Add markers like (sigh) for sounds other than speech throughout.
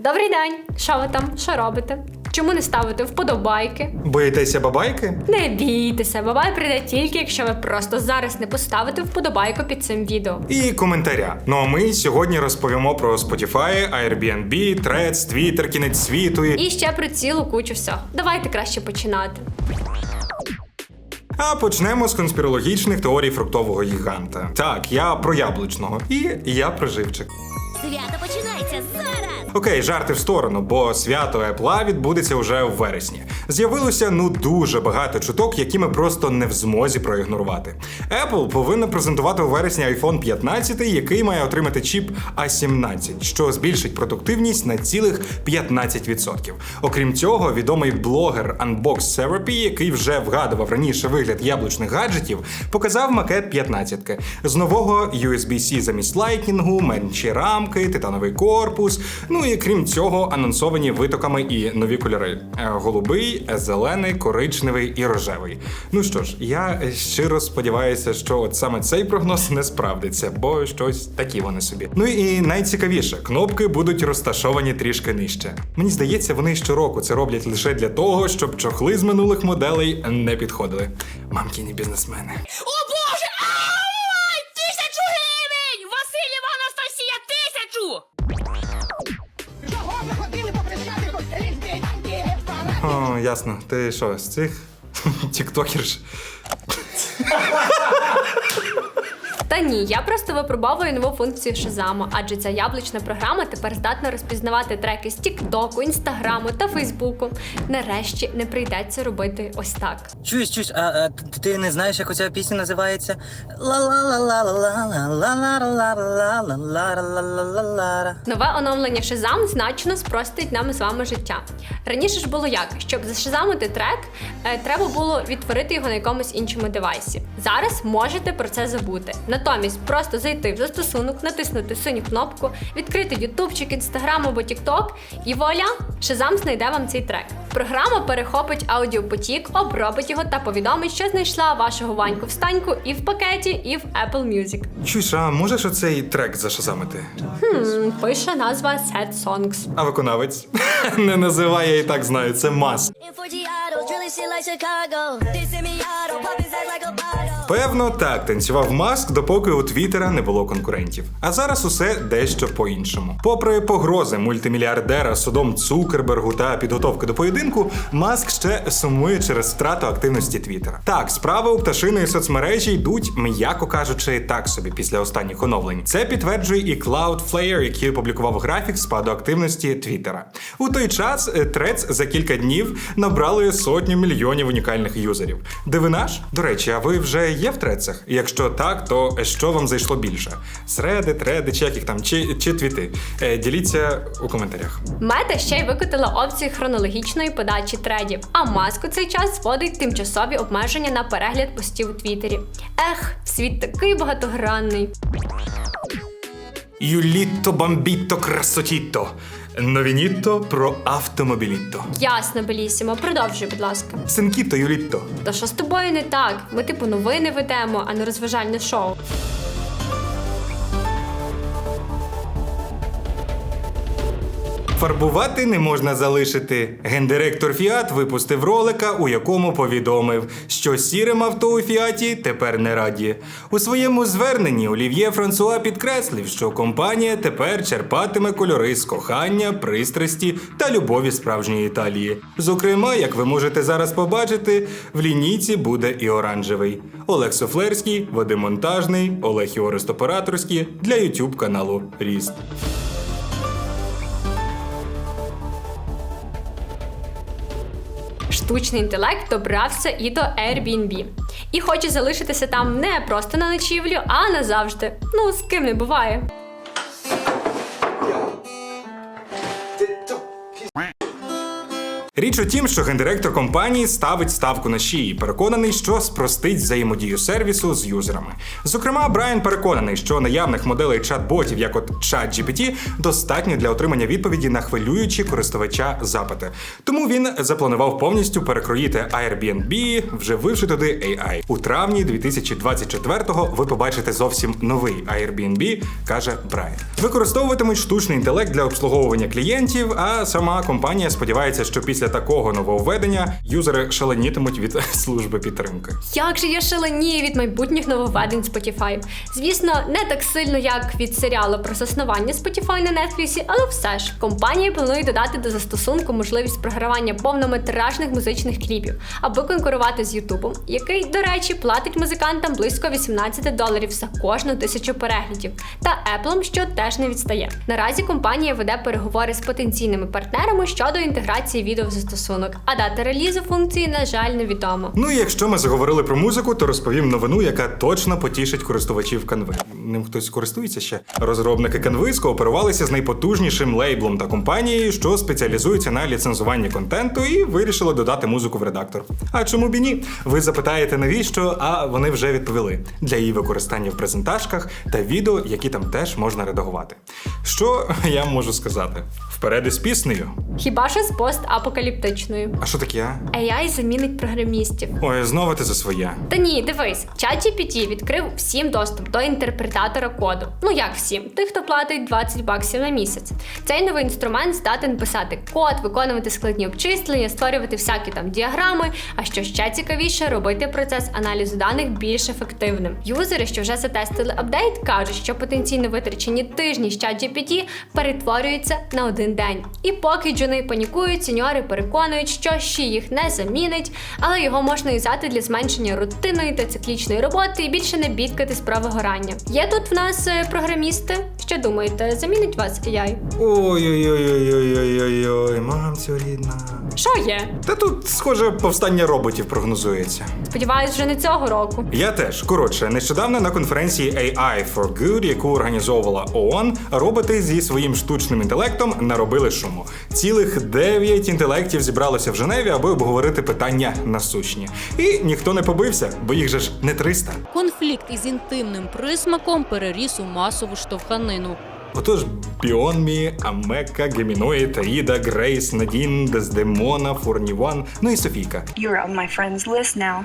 Добрий день! Що ви там? Що робите? Чому не ставите вподобайки? Боїтеся бабайки? Не бійтеся, бабай прийде тільки, якщо ви просто зараз не поставите вподобайку під цим відео. І коментаря. Ну а ми сьогодні розповімо про Spotify, Airbnb, Threads, Twitter, кінець світу і. І ще про цілу кучу всього. Давайте краще починати. А почнемо з конспірологічних теорій фруктового гіганта. Так, я про яблучного. І я про живчик. Свято починається зараз! Окей, жарти в сторону, бо свято Apple відбудеться вже в вересні. З'явилося ну дуже багато чуток, які ми просто не в змозі проігнорувати. Apple повинна презентувати у вересні iPhone 15, який має отримати чіп A17, що збільшить продуктивність на цілих 15%. Окрім цього, відомий блогер Unbox Therapy, який вже вгадував раніше вигляд яблучних гаджетів, показав макет 15 з нового USB-C замість Lightning, менші рамки, титановий корпус. Ну і крім цього, анонсовані витоками і нові кольори: Е, голубий, зелений, коричневий і рожевий. Ну що ж, я щиро сподіваюся, що от саме цей прогноз не справдиться, бо щось такі вони собі. Ну і найцікавіше, кнопки будуть розташовані трішки нижче. Мені здається, вони щороку це роблять лише для того, щоб чохли з минулих моделей не підходили. Мамкіні бізнесмени. О О, ясно. Ти що, з цих (laughs) тіктокерш? Ні, я просто випробовую нову функцію Шазаму, адже ця яблучна програма тепер здатна розпізнавати треки з Тіктоку, Інстаграму та Фейсбуку. Нарешті не прийдеться робити ось так. Чуєш, чуєш, а, а ти не знаєш, як оця пісня називається? Ла-ла-ла-ла-ла-ла-ла-ла-ла-ла-ла-ла-ла-ла-ла. Нове оновлення Шазам значно спростить нам з вами життя. Раніше ж було як, щоб зашазамити трек, е, треба було відтворити його на якомусь іншому девайсі. Зараз можете про це забути. Натомість просто зайти в застосунок, натиснути синю кнопку, відкрити ютубчик, інстаграм або тікток, і вуаля, Шазам знайде вам цей трек. Програма перехопить аудіопотік, обробить його та повідомить, що знайшла вашого ваньку встаньку і в пакеті, і в Apple Music. Чуєш, а можеш оцей трек зашазамити? Хм, пише назва Sad Songs. А виконавець? (laughs) Не називай, я і так знаю, це мас. In for Giotto, drilling shit like Chicago. This in me auto, pop his ass like a bottle. Певно, так танцював маск, допоки у Твіттера не було конкурентів. А зараз усе дещо по-іншому. Попри погрози мультимільярдера судом Цукербергу та підготовки до поєдинку, маск ще сумує через втрату активності Твіттера. Так, справи у пташиної соцмережі йдуть, м'яко кажучи, так собі після останніх оновлень. Це підтверджує і Cloudflare, який опублікував графік спаду активності Твіттера. У той час Threads за кілька днів набрали сотню мільйонів унікальних юзерів. Дивина ж? До речі, а ви вже є в трецах? Якщо так, то що вам зайшло більше? Среди, треди, чи як їх там, чи, чи твіти? Е, діліться у коментарях. Мета ще й викотила опцію хронологічної подачі тредів, а маск у цей час вводить тимчасові обмеження на перегляд постів у Твіттері. Ех, світ такий багатогранний. Юлітто бамбітто красотітто. Новінітто про автомобілітто. Ясно, Белісімо, продовжуй, будь ласка. Синкітто Юлітто. Та що з тобою не так? Ми типу новини ведемо, а не розважальне шоу. Фарбувати не можна залишити. Гендиректор Фіат випустив ролика, у якому повідомив, що сірим авто у Фіаті тепер не раді. У своєму зверненні Олів'є Франсуа підкреслив, що компанія тепер черпатиме кольори з кохання, пристрасті та любові справжньої Італії. Зокрема, як ви можете зараз побачити, в лінійці буде і оранжевий. Олег Софлерський, Вадим Монтажний, Олег Іористопораторський для YouTube каналу Ріст. Штучний інтелект добрався і до Airbnb. І хоче залишитися там не просто на ночівлю, а назавжди. Ну, з ким не буває. Річ у тім, що гендиректор компанії ставить ставку на шиї, переконаний, що спростить взаємодію сервісу з юзерами. Зокрема, Брайан переконаний, що наявних моделей чат-ботів, як от ChatGPT, достатньо для отримання відповіді на хвилюючі користувача запити. Тому він запланував повністю перекроїти Airbnb, вжививши туди AI. У травні 2024-го ви побачите зовсім новий Airbnb, каже Брайан. Використовуватимуть штучний інтелект для обслуговування клієнтів, а сама компанія сподівається, що після такого нововведення юзери шаленітимуть від (laughs) служби підтримки. Як же я шаленію від майбутніх нововведень Spotify. Звісно, не так сильно, як від серіалу про заснування Spotify на Netflix, але все ж компанія планує додати до застосунку можливість програвання повнометражних музичних кліпів, аби конкурувати з Ютубом, який, до речі, платить музикантам близько 18 доларів за кожну тисячу переглядів, та Apple, що теж не відстає. Наразі компанія веде переговори з потенційними партнерами щодо інтеграції відео в застосунок, а дата релізу функції, на жаль, невідома. Ну і якщо ми заговорили про музику, то розповім новину, яка точно потішить користувачів Canva. Ним хтось користується ще. Розробники Canva скооперувалися з найпотужнішим лейблом та компанією, що спеціалізується на ліцензуванні контенту, і вирішили додати музику в редактор. А чому б і ні? Ви запитаєте, навіщо? А вони вже відповіли для її використання в презентажках та відео, які там теж можна редагувати. Що (laughs) я можу сказати? Вперед із піснею. Хіба що з постапокаліптичною. А що таке? а? AI замінить програмістів. Ой, знову ти за своє. Та ні, дивись, ChatGPT відкрив всім доступ до інтерпретатора коду. Ну як всім, тих, хто платить 20 баксів на місяць. Цей новий інструмент здатен писати код, виконувати складні обчислення, створювати всякі там діаграми. А що ще цікавіше, робити процес аналізу даних більш ефективним. Юзери, що вже затестили апдейт, кажуть, що потенційно витрачені тижні з ChatGPT перетворюються на один день. І поки джуни панікують, сеньори переконують, що ще їх не замінить, але його можна юзати для зменшення рутинної та циклічної роботи і більше не бідкатись про вигорання. Є тут в нас е, програмісти. Що думаєте, замінить вас AI? Ой-ой-ой-ой-ой-ой-ой, мамцю рідна. Що є? Та тут, схоже, повстання роботів прогнозується. Сподіваюсь, вже не цього року. Я теж коротше, нещодавно на конференції AI for Good, яку організовувала ООН, роботи зі своїм штучним інтелектом наробили шуму. Цілих дев'ять інтелектів зібралося в Женеві, аби обговорити питання насущні. І ніхто не побився, бо їх же ж не 300. Конфлікт із інтимним присмаком переріс у масову штовханину. Отож, Біонмі, Амека, Геміноїд, Таїда, Грейс, Надін, Дездемона, Фурніван, ну і Софійка. You're on my friends list now.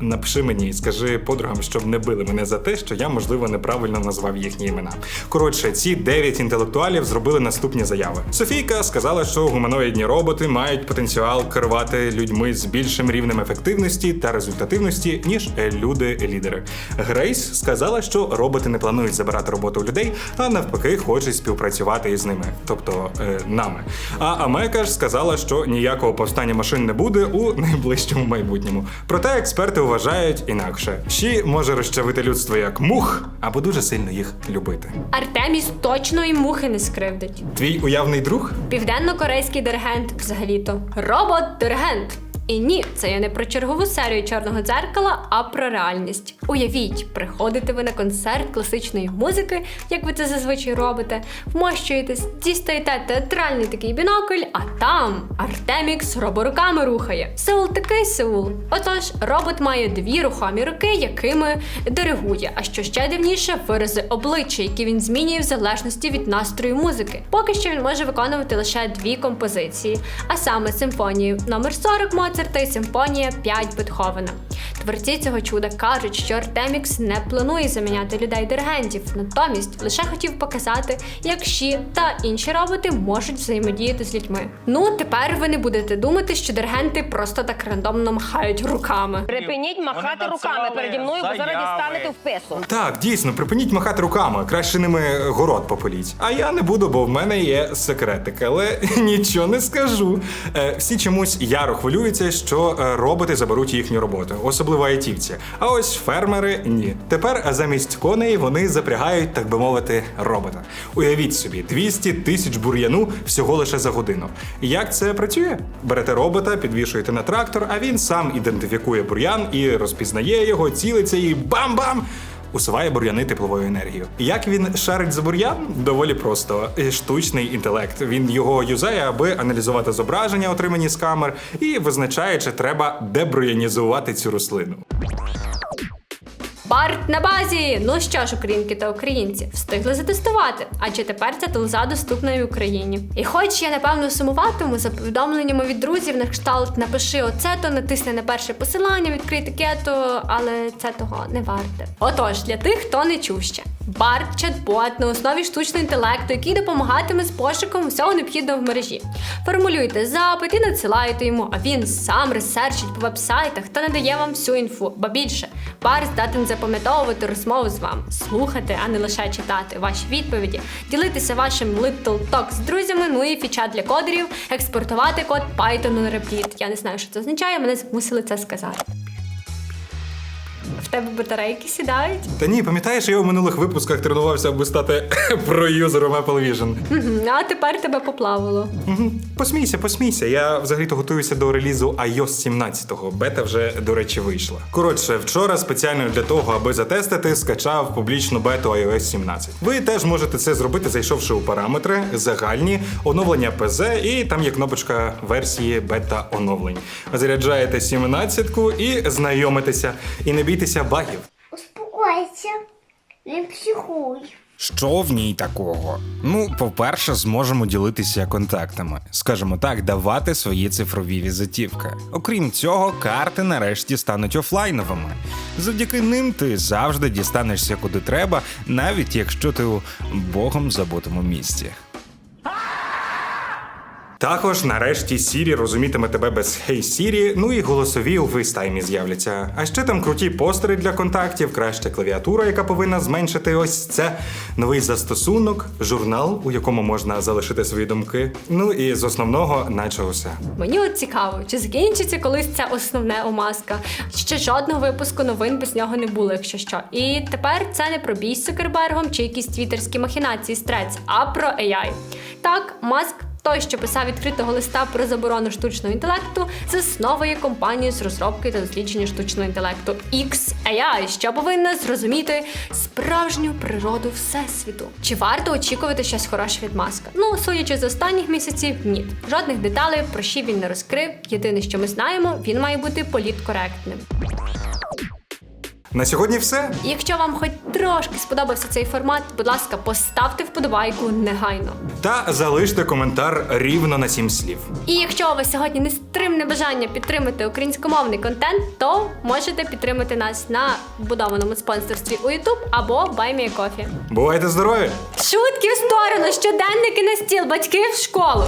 Напиши мені і скажи подругам, щоб не били мене за те, що я, можливо, неправильно назвав їхні імена. Коротше, ці дев'ять інтелектуалів зробили наступні заяви. Софійка сказала, що гуманоїдні роботи мають потенціал керувати людьми з більшим рівнем ефективності та результативності, ніж люди-лідери. Грейс сказала, що роботи не планують забирати роботу у людей, а навпаки, хочуть співпрацювати із ними, тобто е, нами. А Амека ж сказала, що ніякого повстання машин не буде у (laughs) найближчому майбутньому. Проте експерти вважають інакше. Щі може розчавити людство як мух, або дуже сильно їх любити. Артеміс точно і мухи не скривдить. Твій уявний друг? Південно-корейський диригент взагалі-то. Робот-диригент. І ні, це я не про чергову серію чорного дзеркала, а про реальність. Уявіть, приходите ви на концерт класичної музики, як ви це зазвичай робите, вмощуєтесь, дістаєте театральний такий бінокль, а там Артемікс роборуками рухає. Сеул такий Сеул. Отож, робот має дві рухомі руки, якими диригує. А що ще дивніше, вирази обличчя, які він змінює в залежності від настрою музики. Поки що він може виконувати лише дві композиції, а саме симфонію номер 40 Моцарта і симфонія 5 Бетховена. Творці цього чуда кажуть, що Артемікс не планує заміняти людей диригентів, натомість лише хотів показати, як Ші та інші роботи можуть взаємодіяти з людьми. Ну тепер ви не будете думати, що диригенти просто так рандомно махають руками. Припиніть махати руками переді мною, бо зараз дістанете в пису. Так, дійсно, припиніть махати руками, краще ними город попиліть. А я не буду, бо в мене є секретик, але (laughs) нічого не скажу. Е, всі чомусь яро хвилюються, що е, роботи заберуть їхню роботу, особливо айтівці. А ось фермери ні. Тепер замість коней вони запрягають, так би мовити, робота. Уявіть собі, 200 тисяч бур'яну всього лише за годину. Як це працює? Берете робота, підвішуєте на трактор, а він сам ідентифікує бур'ян і розпізнає його, цілиться і бам-бам! Усуває бур'яни тепловою енергією. Як він шарить за бур'ян? Доволі просто. Штучний інтелект. Він його юзає, аби аналізувати зображення, отримані з камер, і визначає, чи треба дебур'янізувати цю рослину. Барт на базі! Ну що ж, українки та українці, встигли затестувати, адже тепер ця тулза доступна і Україні. І хоч я напевно сумуватиму за повідомленнями від друзів на кшталт напиши оце, то натисни на перше посилання, відкрий таке-то, але це того не варте. Отож, для тих, хто не чув ще. Барт чат-бот на основі штучного інтелекту, який допомагатиме з пошуком всього необхідного в мережі. Формулюйте запит і надсилаєте йому, а він сам ресерчить по вебсайтах та надає вам всю інфу. Ба більше, Барт здатен запам'ятовувати розмову з вами, слухати, а не лише читати ваші відповіді, ділитися вашим Little Talk з друзями, ну і фіча для кодерів, експортувати код Python на Replit. Я не знаю, що це означає, мене змусили це сказати. В тебе батарейки сідають? Та ні, пам'ятаєш, я у минулих випусках тренувався, аби стати (laughs) проюзером Apple Vision. Мгм, А тепер тебе поплавило. Мгм. Посмійся, посмійся. Я взагалі-то готуюся до релізу iOS 17-го. Бета вже, до речі, вийшла. Коротше, вчора спеціально для того, аби затестити, скачав публічну бету iOS 17. Ви теж можете це зробити, зайшовши у параметри, загальні, оновлення ПЗ, і там є кнопочка версії бета оновлень. Заряджаєте 17-ку і знайомитеся. І не бійтеся багів. Успокойся, не психуй. Що в ній такого? Ну, по-перше, зможемо ділитися контактами, скажімо так, давати свої цифрові візитівки. Окрім цього, карти нарешті стануть офлайновими. Завдяки ним ти завжди дістанешся куди треба, навіть якщо ти у богом забутому місці. Також нарешті Siri розумітиме тебе без Hey Siri, ну і голосові у FaceTime з'являться. А ще там круті постери для контактів, краща клавіатура, яка повинна зменшити ось це, новий застосунок, журнал, у якому можна залишити свої думки. Ну і з основного, наче усе. Мені от цікаво, чи закінчиться колись це основне у маска. Ще жодного випуску новин без нього не було, якщо що. І тепер це не про бій з Цукербергом чи якісь твіттерські махінації з трец, а про AI. Так, маск. Той, що писав відкритого листа про заборону штучного інтелекту, засновує компанію з розробки та дослідження штучного інтелекту XAI, що повинна зрозуміти справжню природу всесвіту. Чи варто очікувати щось хороше від маска? Ну, судячи з останніх місяців, ні. Жодних деталей про що він не розкрив. Єдине, що ми знаємо, він має бути політкоректним. На сьогодні все. Якщо вам хоч трошки сподобався цей формат, будь ласка, поставте вподобайку негайно. Та залиште коментар рівно на сім слів. І якщо у вас сьогодні нестримне бажання підтримати українськомовний контент, то можете підтримати нас на будованому спонсорстві у YouTube або BuyMeACoffee. Бувайте здорові! Шутки в сторону, щоденники на стіл, батьки в школу.